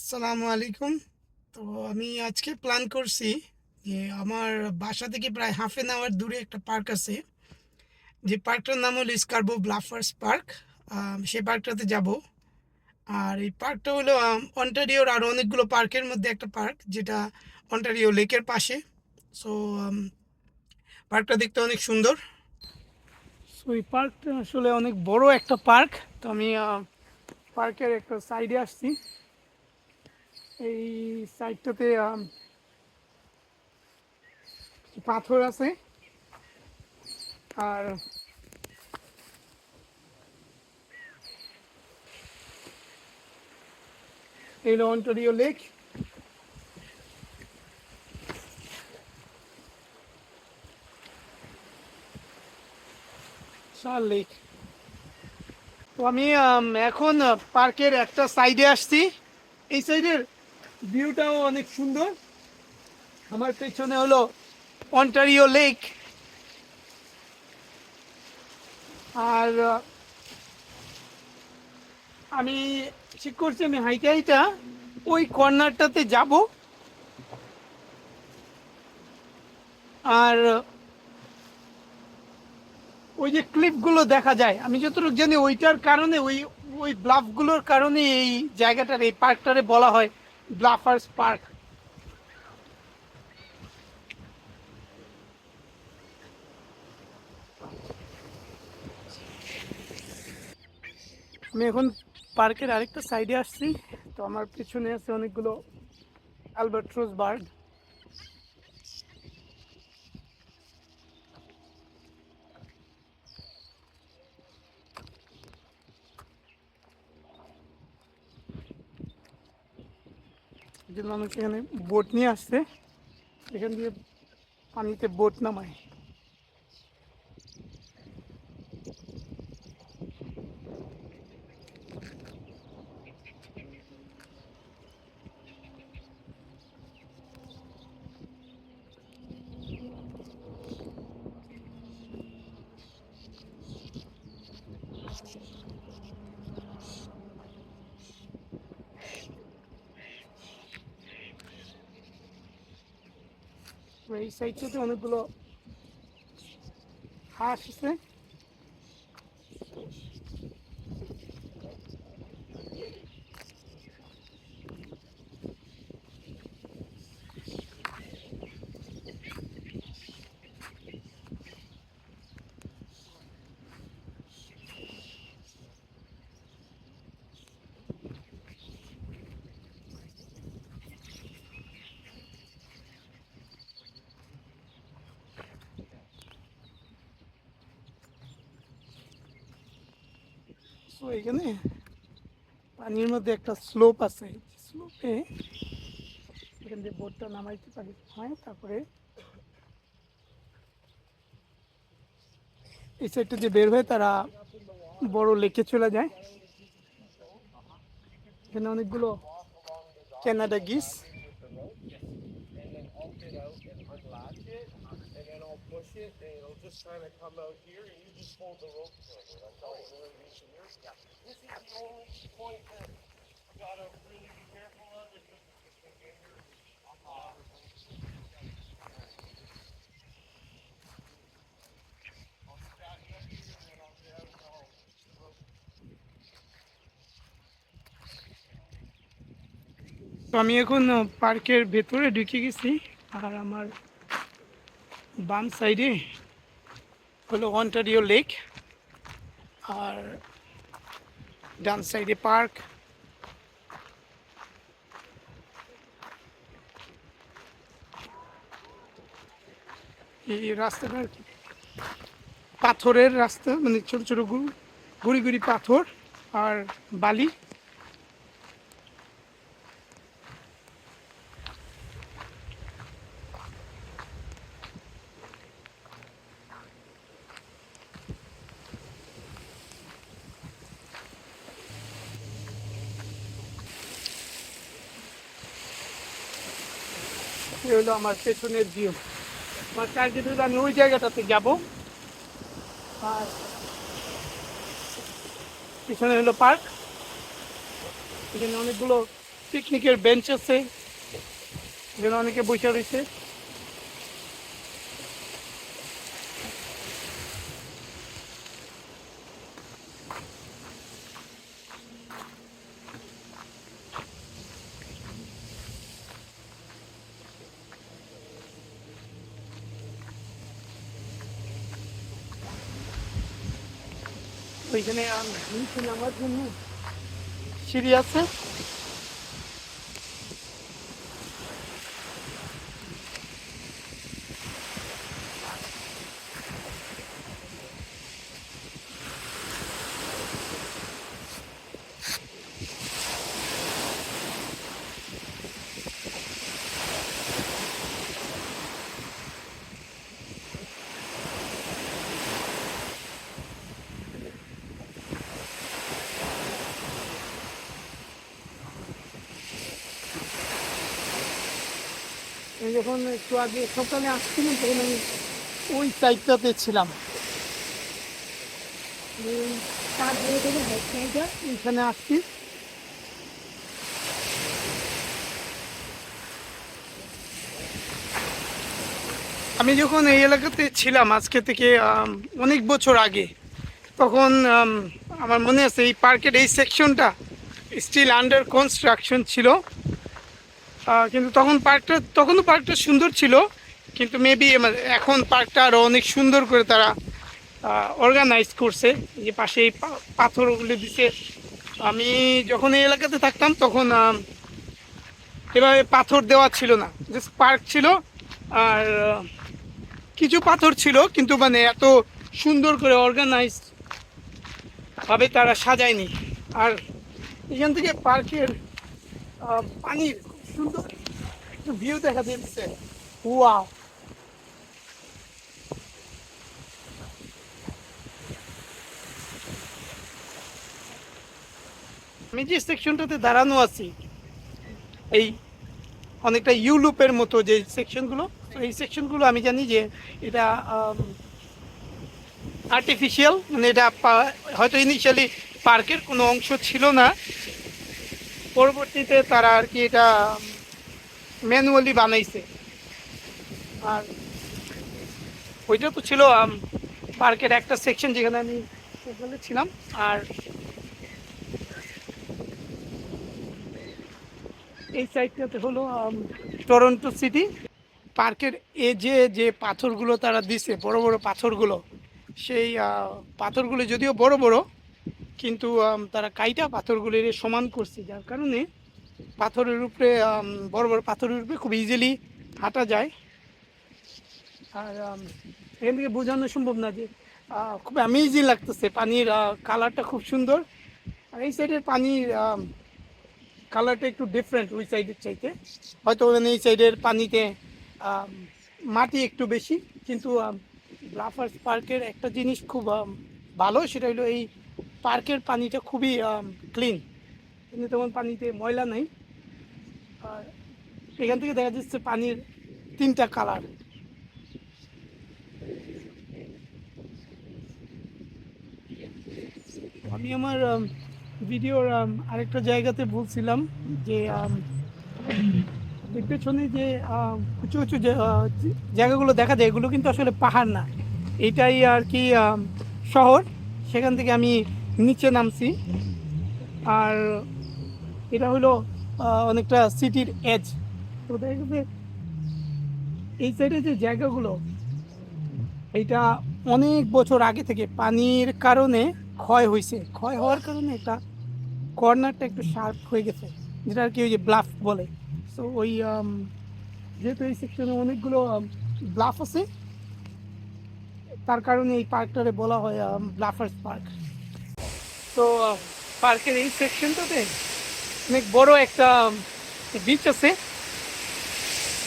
আসসালামু আলাইকুম। তো আমি আজকে প্ল্যান করছি যে আমার বাসা থেকে প্রায় হাফ এন আওয়ার দূরে একটা পার্ক আছে। যে পার্কটার নাম হলো স্কার্বো ব্লাফার্স পার্ক সেই পার্কটাতে যাব। আর এই পার্কটা হলো অন্টারিওর আর অনেকগুলো পার্কের মধ্যে একটা পার্ক যেটা অন্টারিও লেকের পাশে। সো পার্কটা দেখতে অনেক সুন্দর। সো এই পার্কটা আসলে অনেক বড় একটা পার্ক তো আমি পার্কের একটা সাইডে আসছি। এই সাইডটাতে পাথর আছে। আর এই অন্টারিও লেক। লেক। তো আমি এখন পার্কের একটা সাইডে আসছি। এই সাইডের ভিউটাও অনেক সুন্দর। আমার পেছনে হলো অন্টারিও লেক। আর আমি ঠিক করছি, আমি হাইটা হাইটা ওই কর্নারটাতে যাব। আর, ওই যে ক্লিপগুলো দেখা যায়, আমি যতটুকু জানি ওইটার কারণে, ওই ওই ব্লাফগুলোর কারণে এই জায়গাটার, এই পার্কটারে বলা হয়। ব্লাফার্স পার্ক আমি এখন পার্কের আরেকটা সাইডে আসছি। তো আমার পিছনে আছে অনেকগুলো অ্যালবার্ট্রোস বার্ড মানুষ এখানে বোট নিয়ে আসছে। এখান দিয়ে পানিতে বোট নামায়। এই সাইডটাতে অনেকগুলো হাঁস আছে। তো এখানে। পানির মধ্যে একটা স্লোপ আছে। স্লোপে এখান দিয়ে বোটটা নামাইতে পারি। হয়, তারপরে এই সাইডটা যে বের হয়ে তারা বড় লেকে চলে যায়। এখানে অনেকগুলো ক্যানাডা গিস and then I'll get out and unlatch it, and then I'll push it, and it'll just kind of come out here, and you just hold the rope for me. That's all it's really reaching here. Yeah. This is the only point that you gotta really be careful of. This is the finger. Uh, here, তো আমি এখন পার্কের ভেতরে ঢুকে গেছি আর আমার বাম সাইডে হলো অন্টারিও লেক আর ডান সাইডে পার্ক। এই রাস্তাটা পাথরের রাস্তা মানে ছোট ছোট গুড়ি গুড়ি পাথর আর বালি। এই হলো আমার পেছনের ভিউ আমার টার্গেট হলো আমি ওই জায়গাটাতে যাব। আর পিছনে হলো পার্ক এখানে অনেকগুলো পিকনিকের বেঞ্চ আছে। এখানে অনেকে বসে রয়েছে। আম, নিচে নামার জন্য। সিঁড়ি আছে? আমি যখন একটু আগে সকালে আসছিলাম তখন আমি ওই সাইডটাতে ছিলাম। এখানে আসছি। আমি যখন এই এলাকাতে ছিলাম আজকে থেকে অনেক বছর আগে তখন আমার মনে আছে এই পার্কের এই সেকশনটা স্টিল আন্ডার কনস্ট্রাকশন ছিল। কিন্তু তখন পার্কটা, তখনও পার্কটা সুন্দর ছিল, কিন্তু মেবি এখন পার্কটা আরও অনেক সুন্দর করে তারা অর্গানাইজ করছে। যে পাশে এই পাথরগুলো দিছে। আমি যখন এই এলাকাতে থাকতাম তখন এভাবে পাথর দেওয়া ছিল না। জাস্ট পার্ক ছিল, আর কিছু পাথর ছিল, কিন্তু মানে এত সুন্দর করে অর্গানাইজ ভাবে তারা সাজায়নি। আর এখান থেকে পার্কের পানির সুন্দর ভিউ দেখা যাচ্ছে ওয়াও আমি যে সেকশনটাতে দাঁড়ানো আছি, এই অনেকটা ইউলুপের মতো যে সেকশনগুলো এই সেকশনগুলো আমি জানি যে এটা আর্টিফিশিয়াল মানে এটা হয়তো ইনিশিয়ালি পার্কের কোনো অংশ ছিল না। পরবর্তীতে তারা আর কি এটা ম্যানুয়ালি বানাইছে। আর ওইটা তো ছিল পার্কের একটা সেকশন যেখানে আমি ছিলাম। আর এই সাইডটাতে হলো টরন্টো সিটি পার্কের এ যে যে পাথরগুলো তারা দিছে, বড় বড় পাথরগুলো, সেই পাথরগুলো যদিও বড় বড়, কিন্তু তারা কাইটা পাথরগুলির সমান করছে, যার কারণে পাথরের উপরে বড় বড় পাথরের উপরে খুব ইজিলি হাঁটা যায়। আর এখান থেকে বোঝানো সম্ভব না যে খুব অ্যামেজিং লাগতেছে পানির কালারটা খুব সুন্দর। আর এই সাইডের পানির কালারটা একটু ডিফারেন্ট ওই সাইডের চাইতে। হয়তো এই সাইডের পানিতে মাটি একটু বেশি, কিন্তু ব্লাফার্স পার্কের একটা জিনিস খুব ভালো, সেটা হলো এই পার্কের পানিটা খুবই ক্লিন কিন্তু তেমন পানিতে ময়লা নেই। আর এখান থেকে দেখা যাচ্ছে পানির তিনটা কালার। আমি আমার ভিডিওর আরেকটা জায়গাতে বলছিলাম যে পেছনে যে উঁচু উঁচু জায়গাগুলো দেখা যায়, এগুলো কিন্তু আসলে পাহাড় না। এটাই আর কি শহর। সেখান থেকে আমি নিচে নামছি। আর এটা হলো অনেকটা সিটির এজ। তো দেখা গেছে এই সাইডে যে জায়গাগুলো, এটা অনেক বছর আগে থেকে পানির কারণে ক্ষয় হয়েছে ক্ষয় হওয়ার কারণে এটা কর্নারটা একটু শার্প হয়ে গেছে, যেটা আর কি ওই যে ব্লাফ বলে। সো ওই যেহেতু এই সেকশনে অনেকগুলো ব্লাফ আছে, তার কারণে এই পার্কটারে বলা হয় ব্লাফার্স পার্ক। তো পার্কের এই সেকশনটাতে অনেক বড় একটা বিচ আছে।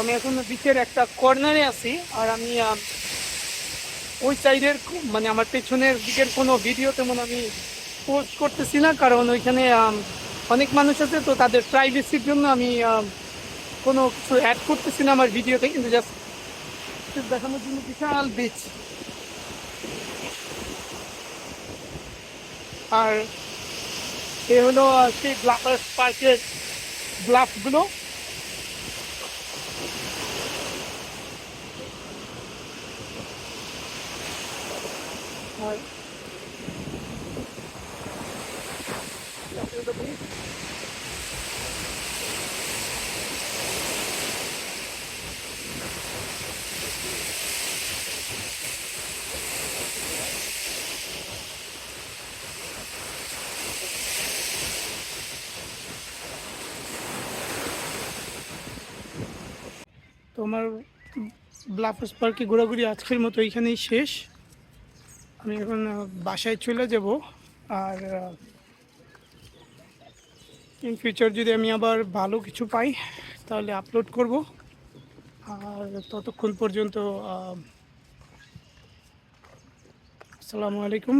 আমি এখন বিচের একটা কর্নারে আছি আর আমি ওই সাইডের মানে আমার পেছনের দিকের কোনো ভিডিও তেমন আমি পোস্ট করতেছি না, কারণ ওইখানে অনেক মানুষ আছে, তো তাদের প্রাইভেসির জন্য আমি কোনো কিছু অ্যাড করতেছি না আমার ভিডিওতে কিন্তু জাস্ট দেখানোর জন্য বিশাল বিচ আর এ হলো আহ, সেই ব্লাফার্স পার্কের ব্লাফগুলো আর তো আমার ব্লাফার্স পার্কে ঘোরাঘুরি আজকের মতো এইখানেই শেষ। আমি এখন বাসায় চলে যাব। আর ইন ফিউচার যদি আমি আবার ভালো কিছু পাই, তাহলে আপলোড করব। আর ততক্ষণ পর্যন্ত আসসালামু আলাইকুম।